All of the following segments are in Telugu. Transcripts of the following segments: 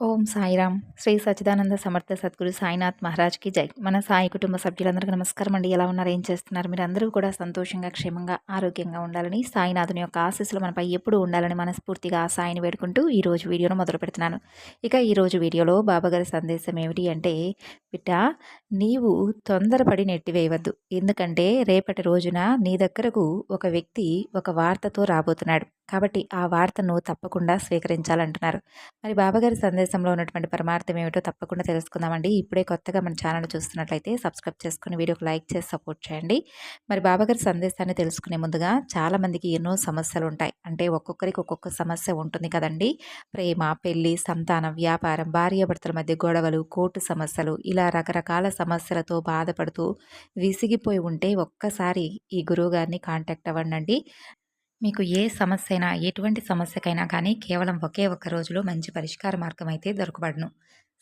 ఓం సాయిరామ్. శ్రీ సచ్చిదానంద సమర్థ సద్గురు సాయినాథ్ మహారాజ్కి జై. మన సాయి కుటుంబ సభ్యులందరికీ నమస్కారం అండి. ఎలా ఉన్నారు? ఏం చేస్తున్నారు? మీరు అందరూ కూడా సంతోషంగా క్షేమంగా ఆరోగ్యంగా ఉండాలని సాయినాథుని యొక్క ఆశీస్సులు మనపై ఎప్పుడూ ఉండాలని మనస్ఫూర్తిగా ఆ సాయిని వేడుకుంటూ ఈరోజు వీడియోను మొదలు పెడుతున్నాను. ఇక ఈరోజు వీడియోలో బాబాగారి సందేశం ఏమిటి అంటే బిడ్డ నీవు తొందరపడి నెట్టివేయవద్దు ఎందుకంటే రేపటి రోజున నీ దగ్గరకు ఒక వ్యక్తి ఒక వార్తతో రాబోతున్నాడు. కాబట్టి ఆ వార్తను తప్పకుండా స్వీకరించాలంటున్నారు. మరి బాబాగారి సందేశంలో ఉన్నటువంటి పరమార్థం ఏమిటో తప్పకుండా తెలుసుకుందామండి. ఇప్పుడే కొత్తగా మన ఛానల్ చూస్తున్నట్లయితే సబ్స్క్రైబ్ చేసుకుని వీడియోకి లైక్ చేసి సపోర్ట్ చేయండి. మరి బాబాగారి సందేశాన్ని తెలుసుకునే ముందుగా చాలామందికి ఎన్నో సమస్యలు ఉంటాయి. అంటే ఒక్కొక్కరికి ఒక్కొక్క సమస్య ఉంటుంది కదండి. ప్రేమ పెళ్ళి సంతానం వ్యాపారం భార్యాభర్తల మధ్య గొడవలు కోర్టు సమస్యలు ఇలా రకరకాల సమస్యలతో బాధపడుతూ విసిగిపోయి ఉంటే ఒక్కసారి ఈ గురువుగారిని కాంటాక్ట్ అవ్వండి మీకు ఏ సమస్య అయినా ఎటువంటి సమస్యకైనా కానీ కేవలం ఒకే ఒక్క రోజులో మంచి పరిష్కార మార్గం అయితే దొరకబడును.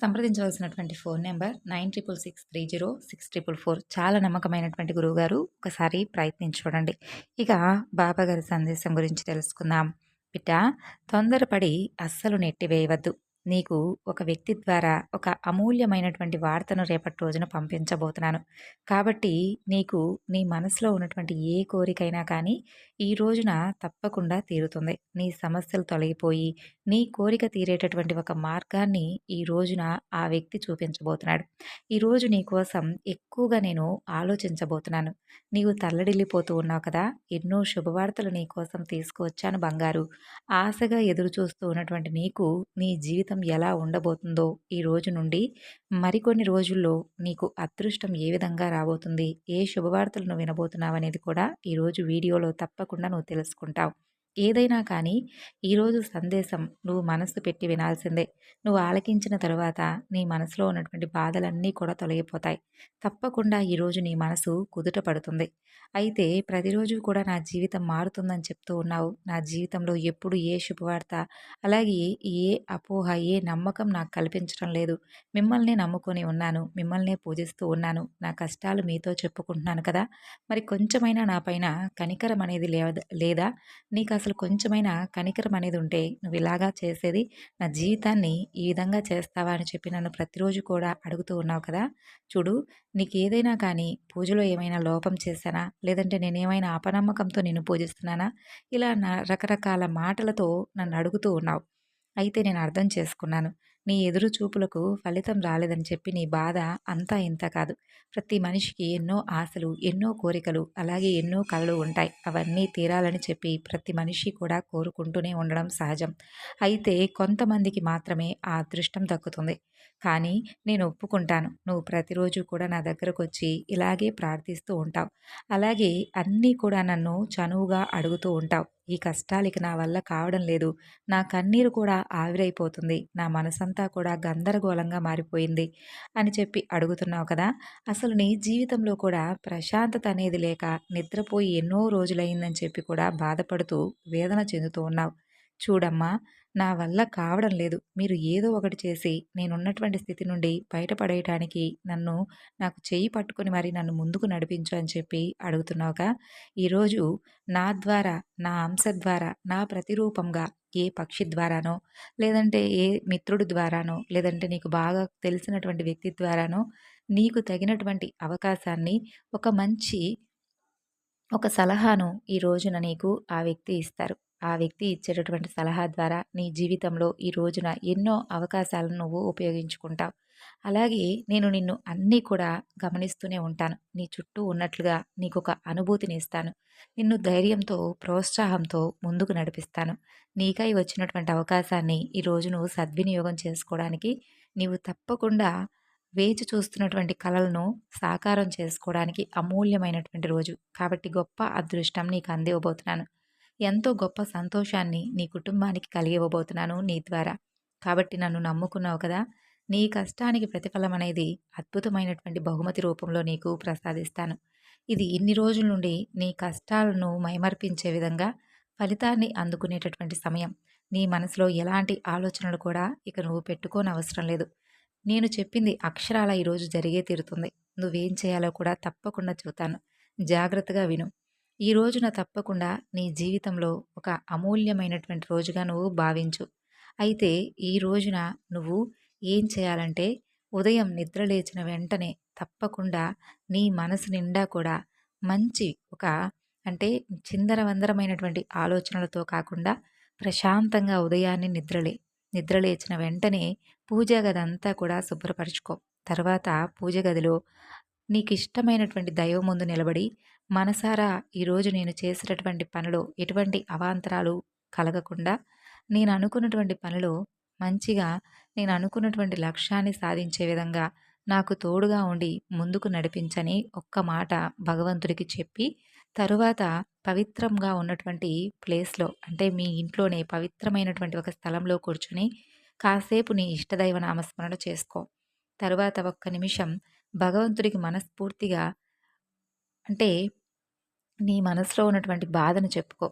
సంప్రదించవలసినటువంటి phone number nine triple six three zero six triple four. చాలా నమ్మకమైనటువంటి గురువుగారు ఒకసారి ప్రయత్నించి చూడండి. ఇక బాబా గారి సందేశం గురించి తెలుసుకుందాం. బిడ్డ తొందరపడి అస్సలు నెట్టివేయవద్దు. నీకు ఒక వ్యక్తి ద్వారా ఒక అమూల్యమైనటువంటి వార్తను రేపటి రోజున పంపించబోతున్నాను. కాబట్టి నీకు నీ మనసులో ఉన్నటువంటి ఏ కోరికైనా కానీ ఈ రోజున తప్పకుండా తీరుతుంది. నీ సమస్యలు తొలగిపోయి నీ కోరిక తీరేటటువంటి ఒక మార్గాన్ని ఈ రోజున ఆ వ్యక్తి చూపించబోతున్నాడు. ఈరోజు నీ కోసం ఎక్కువగా నేను ఆలోచించబోతున్నాను. నీవు తల్లడిల్లిపోతూ ఉన్నావు కదా ఎన్నో శుభవార్తలు నీ కోసం తీసుకువచ్చాను బంగారు. ఆశగా ఎదురు చూస్తూ ఉన్నటువంటి నీకు నీ జీవితం ఎలా ఉండబోతుందో ఈ రోజు నుండి మరికొన్ని రోజుల్లో నీకు అదృష్టం ఏ విధంగా రాబోతుంది ఏ శుభవార్తలను వినబోతున్నావు అనేది కూడా ఈరోజు వీడియోలో తప్పకుండా తప్పకుండా నువ్వు తెలుసుకుంటావు. ఏదైనా కానీ ఈరోజు సందేశం నువ్వు మనసు పెట్టి వినాల్సిందే. నువ్వు ఆలకించిన తరువాత నీ మనసులో ఉన్నటువంటి బాధలన్నీ కూడా తొలగిపోతాయి. తప్పకుండా ఈరోజు నీ మనసు కుదుట పడుతుంది. అయితే ప్రతిరోజు కూడా నా జీవితం మారుతుందని చెప్తూ ఉన్నావు. నా జీవితంలో ఎప్పుడు ఏ శుభవార్త అలాగే ఏ అపోహ ఏ నమ్మకం నాకు కల్పించడం లేదు. మిమ్మల్ని నమ్ముకొని ఉన్నాను. మిమ్మల్నే పూజిస్తూ ఉన్నాను. నా కష్టాలు మీతో చెప్పుకుంటున్నాను కదా. మరి కొంచెమైనా నా పైన కనికరం అనేది లేదా నీకు అసలు కొంచెమైనా కనికరం అనేది ఉంటే నువ్వు ఇలాగా చేసేది నా జీవితాన్ని ఈ విధంగా చేస్తావా అని చెప్పి నన్ను ప్రతిరోజు కూడా అడుగుతూ ఉన్నావు కదా! చూడు నీకు ఏదైనా కానీ పూజలో ఏమైనా లోపం చేశానా? లేదంటే నేనేమైనా అపనమ్మకంతో నిన్ను పూజిస్తున్నానా? ఇలా నా రకరకాల మాటలతో నన్ను అడుగుతూ ఉన్నావు. అయితే నేను అర్థం చేసుకున్నాను. నీ ఎదురు చూపులకు ఫలితం రాలేదని చెప్పి నీ బాధ అంతా ఇంత కాదు. ప్రతి మనిషికి ఎన్నో ఆశలు ఎన్నో కోరికలు అలాగే ఎన్నో కళలు ఉంటాయి. అవన్నీ తీరాలని చెప్పి ప్రతి మనిషి కూడా కోరుకుంటూనే ఉండడం సహజం. అయితే కొంతమందికి మాత్రమే ఆ అదృష్టం దక్కుతుంది. కానీ నేను ఒప్పుకుంటాను. నువ్వు ప్రతిరోజు కూడా నా దగ్గరకు వచ్చి ఇలాగే ప్రార్థిస్తూ ఉంటావు. అలాగే అన్నీ కూడా నన్ను చనువుగా అడుగుతూ ఉంటావు. ఈ కష్టాలకి నా వల్ల కావడం లేదు. నా కన్నీరు కూడా ఆవిరైపోతుంది. నా మనసంతా కూడా గందరగోళంగా మారిపోయింది అని చెప్పి అడుగుతున్నావు కదా! అసలు నీ జీవితంలో కూడా ప్రశాంతత అనేది లేక నిద్రపోయి ఎన్నో రోజులైందని చెప్పి కూడా బాధపడుతూ వేదన చెందుతూ ఉన్నావు. చూడమ్మా నా వల్ల కావడం లేదు. మీరు ఏదో ఒకటి చేసి నేనున్నటువంటి స్థితి నుండి బయటపడేయటానికి నన్ను నాకు చెయ్యి పట్టుకొని మరి నన్ను ముందుకు నడిపించు అని చెప్పి అడుగుతున్నావుగా. ఈరోజు నా ద్వారా నా అంశ ద్వారా నా ప్రతిరూపంగా ఏ పక్షి ద్వారానో లేదంటే ఏ మిత్రుడి ద్వారానో లేదంటే నీకు బాగా తెలిసినటువంటి వ్యక్తి ద్వారానో నీకు తగినటువంటి అవకాశాన్ని ఒక మంచి ఒక సలహాను ఈ రోజున నీకు ఆ వ్యక్తి ఇస్తారు. ఆ వ్యక్తి ఇచ్చేటటువంటి సలహా ద్వారా నీ జీవితంలో ఈ రోజున ఎన్నో అవకాశాలను నువ్వు ఉపయోగించుకుంటావు. అలాగే నేను నిన్ను అన్నీ కూడా గమనిస్తూనే ఉంటాను. నీ చుట్టూ ఉన్నట్లుగా నీకు ఒక అనుభూతిని ఇస్తాను. నిన్ను ధైర్యంతో ప్రోత్సాహంతో ముందుకు నడిపిస్తాను. నీకై వచ్చినటువంటి అవకాశాన్ని ఈ రోజును నువ్వు సద్వినియోగం చేసుకోవడానికి నీవు తప్పకుండా వేచి చూస్తున్నటువంటి కళలను సాకారం చేసుకోవడానికి అమూల్యమైనటువంటి రోజు. కాబట్టి గొప్ప అదృష్టం నీకు అందివ్వబోతున్నాను. ఎంతో గొప్ప సంతోషాన్ని నీ కుటుంబానికి కలిగివ్వబోతున్నాను నీ ద్వారా. కాబట్టి నన్ను నమ్ముకున్నావు కదా! నీ కష్టానికి ప్రతిఫలం అనేది అద్భుతమైనటువంటి బహుమతి రూపంలో నీకు ప్రసాదిస్తాను. ఇది ఇన్ని రోజుల నుండి నీ కష్టాలను మైమర్పించే విధంగా ఫలితాన్ని అందుకునేటటువంటి సమయం. నీ మనసులో ఎలాంటి ఆలోచనలు కూడా ఇక నువ్వు పెట్టుకోని అవసరం లేదు. నేను చెప్పింది అక్షరాల ఈరోజు జరిగే తీరుతుంది. నువ్వేం చేయాలో కూడా తప్పకుండా చూతాను జాగ్రత్తగా విను. ఈ రోజున తప్పకుండా నీ జీవితంలో ఒక అమూల్యమైనటువంటి రోజుగా నువ్వు భావించు. అయితే ఈ రోజున నువ్వు ఏం చేయాలంటే ఉదయం నిద్ర లేచిన వెంటనే తప్పకుండా నీ మనసు నిండా కూడా మంచి ఒక అంటే చిందరవందరమైనటువంటి ఆలోచనలతో కాకుండా ప్రశాంతంగా ఉదయాన్నే నిద్రలే నిద్ర లేచిన వెంటనే పూజ గది అంతా కూడా శుభ్రపరచుకో. తర్వాత పూజ గదిలో నీకు ఇష్టమైనటువంటి దైవం ముందు నిలబడి మనసారా ఈరోజు నేను చేసినటువంటి పనిలో ఎటువంటి అవాంతరాలు కలగకుండా నేను అనుకున్నటువంటి పనిలో మంచిగా నేను అనుకున్నటువంటి లక్ష్యాన్ని సాధించే విధంగా నాకు తోడుగా ఉండి ముందుకు నడిపించని ఒక్క మాట భగవంతుడికి చెప్పి తరువాత పవిత్రంగా ఉన్నటువంటి ప్లేస్లో అంటే మీ ఇంట్లోనే పవిత్రమైనటువంటి ఒక స్థలంలో కూర్చుని కాసేపు నీ ఇష్టదైవ నామస్మరణ చేసుకో. తరువాత ఒక్క నిమిషం భగవంతుడికి మనస్ఫూర్తిగా అంటే నీ మనసులో ఉన్నటువంటి బాధను చెప్పుకో.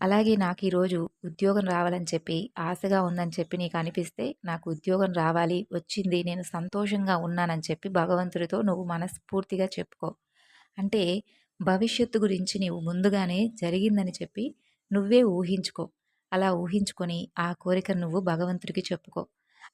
అలాగే నాకు ఈరోజు ఉద్యోగం రావాలని చెప్పి ఆశగా ఉందని చెప్పి నీకు అనిపిస్తే నాకు ఉద్యోగం రావాలి వచ్చింది నేను సంతోషంగా ఉన్నానని చెప్పి భగవంతుడితో నువ్వు మనస్ఫూర్తిగా చెప్పుకో. అంటే భవిష్యత్తు గురించి నీవు ముందుగానే జరిగిందని చెప్పి నువ్వే ఊహించుకో. అలా ఊహించుకొని ఆ కోరిక నువ్వు భగవంతుడికి చెప్పుకో.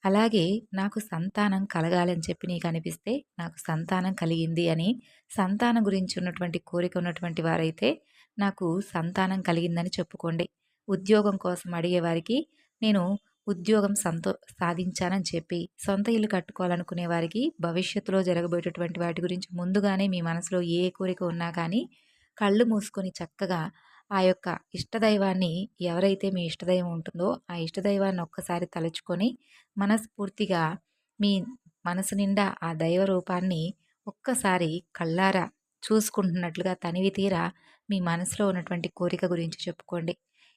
అలాగే నాకు సంతానం కలగాలని చెప్పి నీకు అనిపిస్తే నాకు సంతానం కలిగింది అని సంతానం గురించి ఉన్నటువంటి కోరిక ఉన్నటువంటి వారైతే నాకు సంతానం కలిగిందని చెప్పుకోండి. ఉద్యోగం కోసం అడిగేవారికి నేను ఉద్యోగం సంతో సాధించానని చెప్పి సొంత ఇల్లు కట్టుకోవాలనుకునే వారికి భవిష్యత్తులో జరగబోయేటటువంటి వాటి గురించి ముందుగానే మీ మనసులో ఏ కోరిక ఉన్నా కానీ కళ్ళు మూసుకొని చక్కగా ఆ యొక్క ఇష్టదైవాన్ని ఎవరైతే మీ ఇష్టదైవం ఉంటుందో ఆ ఇష్టదైవాన్ని ఒక్కసారి తలుచుకొని మనస్ఫూర్తిగా మీ మనసు నిండా ఆ దైవ రూపాన్ని ఒక్కసారి కళ్ళారా చూసుకుంటున్నట్లుగా తనివి తీరా మీ మనసులో ఉన్నటువంటి కోరిక గురించి చెప్పుకోండి.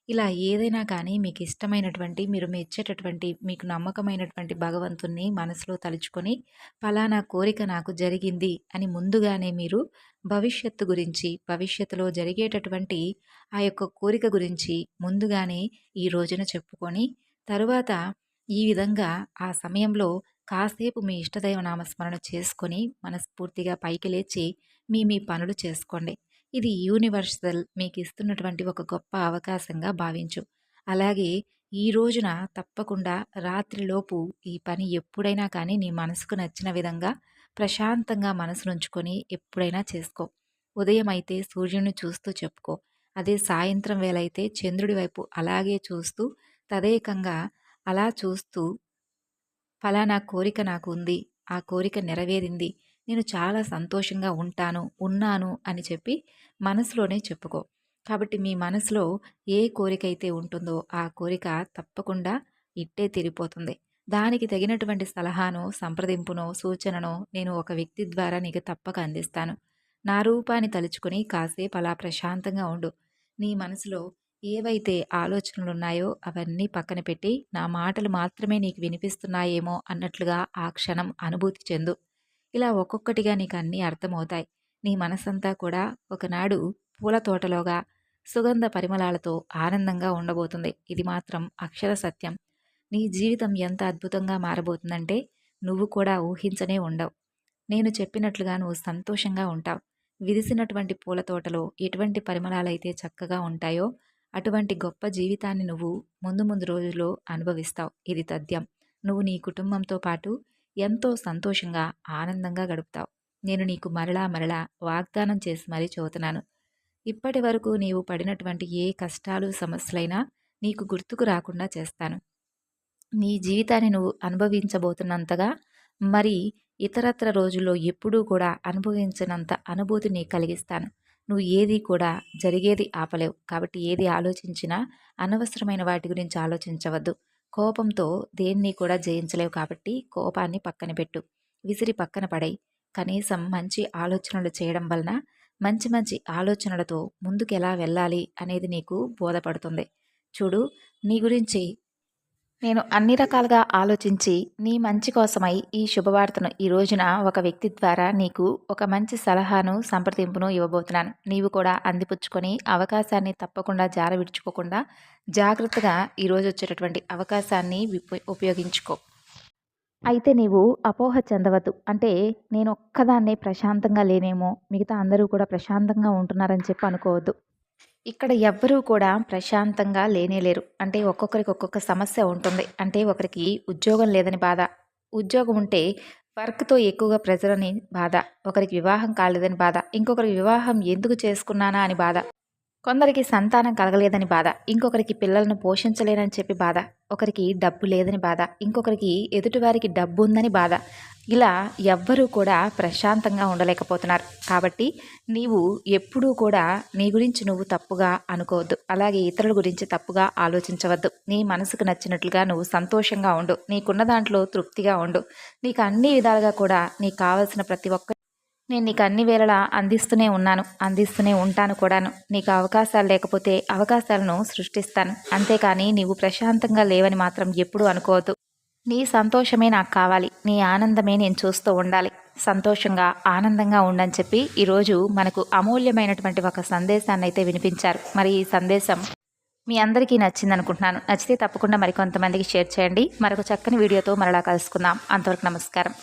ఇలా ఏదైనా కానీ మీకు ఇష్టమైనటువంటి మీరు మెచ్చేటటువంటి మీకు నమ్మకమైనటువంటి భగవంతుణ్ణి మనసులో తలుచుకొని ఫలానా కోరిక నాకు జరిగింది అని ముందుగానే మీరు భవిష్యత్తు గురించి భవిష్యత్తులో జరిగేటటువంటి ఆ యొక్క కోరిక గురించి ముందుగానే ఈ రోజున చెప్పుకొని తరువాత ఈ విధంగా ఆ సమయంలో కాసేపు మీ ఇష్టదైవ నామస్మరణ చేసుకొని మనస్ఫూర్తిగా పైకి లేచి మీ మీ పనులు చేసుకోండి. ఇది యూనివర్సల్ మీకు ఇస్తున్నటువంటి ఒక గొప్ప అవకాశంగా భావించు. అలాగే ఈ రోజున తప్పకుండా రాత్రిలోపు ఈ పని ఎప్పుడైనా కానీ నీ మనసుకు నచ్చిన విధంగా ప్రశాంతంగా మనసునుంచుకొని ఎప్పుడైనా చేసుకో. ఉదయం అయితే సూర్యుని చూస్తూ చెప్పుకో. అదే సాయంత్రం వేళ అయితే చంద్రుడి వైపు అలాగే చూస్తూ తదేకంగా అలా చూస్తూ ఫలానా కోరిక నాకు ఉంది ఆ కోరిక నెరవేరింది. నేను చాలా సంతోషంగా ఉంటాను ఉన్నాను అని చెప్పి మనసులోనే చెప్పుకో. కాబట్టి మీ మనసులో ఏ కోరిక అయితే ఉంటుందో ఆ కోరిక తప్పకుండా ఇట్టే తీరిపోతుంది. దానికి తగినటువంటి సలహాను సంప్రదింపునో సూచనను నేను ఒక వ్యక్తి ద్వారా నీకు తప్పక అందిస్తాను. నా రూపాన్ని తలుచుకుని కాసేపు అలా ప్రశాంతంగా ఉండు. నీ మనసులో ఏవైతే ఆలోచనలు ఉన్నాయో అవన్నీ పక్కన పెట్టి నా మాటలు మాత్రమే నీకు వినిపిస్తున్నాయేమో అన్నట్లుగా ఆ క్షణం అనుభూతి చెందు. ఇలా ఒక్కొక్కటిగా నీకు అన్నీ అర్థమవుతాయి. నీ మనసంతా కూడా ఒకనాడు పూల తోటలోగా సుగంధ పరిమళాలతో ఆనందంగా ఉండబోతుంది. ఇది మాత్రం అక్షర సత్యం. నీ జీవితం ఎంత అద్భుతంగా మారబోతుందంటే నువ్వు కూడా ఊహించనే ఉండవు. నేను చెప్పినట్లుగా నువ్వు సంతోషంగా ఉంటావు. విరిసినటువంటి పూల తోటలో ఎటువంటి పరిమళాలైతే చక్కగా ఉంటాయో అటువంటి గొప్ప జీవితాన్ని నువ్వు ముందు ముందు రోజుల్లో అనుభవిస్తావు. ఇది తథ్యం. నువ్వు నీ కుటుంబంతో పాటు ఎంతో సంతోషంగా ఆనందంగా గడుపుతావు. నేను నీకు మరలా మరలా వాగ్దానం చేసి మరీ చదువుతున్నాను ఇప్పటి వరకు నీవు పడినటువంటి ఏ కష్టాలు సమస్యలైనా నీకు గుర్తుకు రాకుండా చేస్తాను. నీ జీవితాన్ని నువ్వు అనుభవించబోతున్నంతగా మరి ఇతరత్ర రోజుల్లో ఎప్పుడూ కూడా అనుభవించినంత అనుభూతి నీకు కలిగిస్తాను. నువ్వు ఏది కూడా జరిగేది ఆపలేవు. కాబట్టి ఏది ఆలోచించినా అనవసరమైన వాటి గురించి ఆలోచించవద్దు. కోపంతో దేన్ని కూడా జయించలేవు కాబట్టి కోపాన్ని పక్కన పెట్టు. విసిరి పక్కన పడై కనీసం మంచి ఆలోచనలు చేయడం వలన మంచి మంచి ఆలోచనలతో ముందుకు ఎలా వెళ్ళాలి అనేది నీకు బోధపడుతుంది. చూడు నీ గురించి నేను అన్ని రకాలుగా ఆలోచించి నీ మంచి కోసమై ఈ శుభవార్తను ఈ రోజున ఒక వ్యక్తి ద్వారా నీకు ఒక మంచి సలహాను సంప్రదింపును ఇవ్వబోతున్నాను. నీవు కూడా అందిపుచ్చుకొని అవకాశాన్ని తప్పకుండా జార విడుచుకోకుండా జాగ్రత్తగా ఈరోజు వచ్చేటటువంటి అవకాశాన్ని ఉపయోగించుకో. అయితే నీవు అపోహ చెందవద్దు. అంటే నేను ఒక్కదాన్నే ప్రశాంతంగా లేనేమో మిగతా అందరూ కూడా ప్రశాంతంగా ఉంటున్నారని చెప్పి అనుకోవద్దు. ఇక్కడ ఎవ్వరూ కూడా ప్రశాంతంగా లేనేలేరు అంటే ఒక్కొక్కరికి ఒక్కొక్క సమస్య ఉంటుంది. అంటే ఒకరికి ఉద్యోగం లేదని బాధ. ఉద్యోగం ఉంటే వర్క్తో ఎక్కువగా ప్రెజర్ అని బాధ. ఒకరికి వివాహం కాలేదని బాధ. ఇంకొకరికి వివాహం ఎందుకు చేసుకున్నానా అని బాధ. కొందరికి సంతానం కలగలేదని బాధ ఇంకొకరికి పిల్లలను పోషించలేనని చెప్పి బాధ ఒకరికి డబ్బు లేదని బాధ ఇంకొకరికి ఎదుటివారికి డబ్బు ఉందని బాధ. ఇలా ఎవ్వరూ కూడా ప్రశాంతంగా ఉండలేకపోతున్నారు. కాబట్టి నీవు ఎప్పుడూ కూడా నీ గురించి నువ్వు తప్పుగా అనుకోవద్దు. అలాగే ఇతరుల గురించి తప్పుగా ఆలోచించవద్దు. నీ మనసుకు నచ్చినట్లుగా నువ్వు సంతోషంగా ఉండు. నీకున్న దాంట్లో తృప్తిగా ఉండు. నీకు అన్ని విధాలుగా కూడా నీకు కావలసిన ప్రతి ఒక్క నేను నీకు అన్ని వేళలా అందిస్తూనే ఉన్నాను అందిస్తూనే ఉంటాను కూడాను. నీకు అవకాశాలు లేకపోతే అవకాశాలను సృష్టిస్తాను. అంతేకాని నీవు ప్రశాంతంగా లేవని మాత్రం ఎప్పుడూ అనుకోవద్దు. నీ సంతోషమే నాకు కావాలి. నీ ఆనందమే నేను చూస్తూ ఉండాలి. సంతోషంగా ఆనందంగా ఉండని చెప్పి ఈరోజు మనకు అమూల్యమైనటువంటి ఒక సందేశాన్ని అయితే వినిపించారు. మరి ఈ సందేశం మీ అందరికీ నచ్చింది అనుకుంటున్నాను నచ్చితే తప్పకుండా మరికొంతమందికి షేర్ చేయండి. మరొక చక్కని వీడియోతో మరలా కలుసుకుందాం. అంతవరకు నమస్కారం.